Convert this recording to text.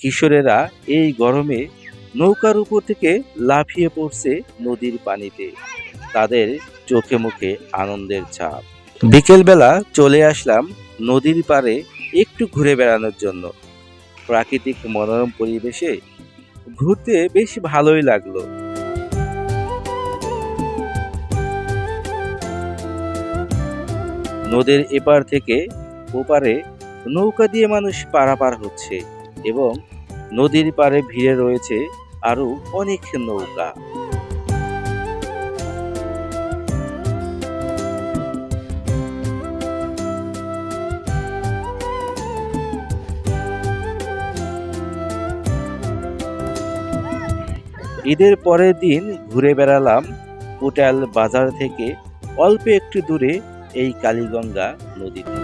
কিশোরেরা এই গরমে নৌকার উপর থেকে লাফিয়ে পড়ছে নদীর পানিতে। তাদের চোখে মুখে আনন্দের ছাপ। বিকেলবেলা চলে আসলাম নদীর পাড়ে একটু ঘুরে বেড়ানোর জন্য। প্রাকৃতিক মনোরম পরিবেশে ঘুরতে বেশ ভালোই লাগল। নদীর এপার থেকে ওপারে নৌকা দিয়ে মানুষ পারাপার হচ্ছে। এবং নদীর পাড়ে ভিড়ে রয়েছে আরও অনেক নৌকা। ঈদের পরের দিন ঘুরে বেড়ালাম পুটাল বাজার থেকে অল্প একটু দূরে এই কালীগঙ্গা নদীতে।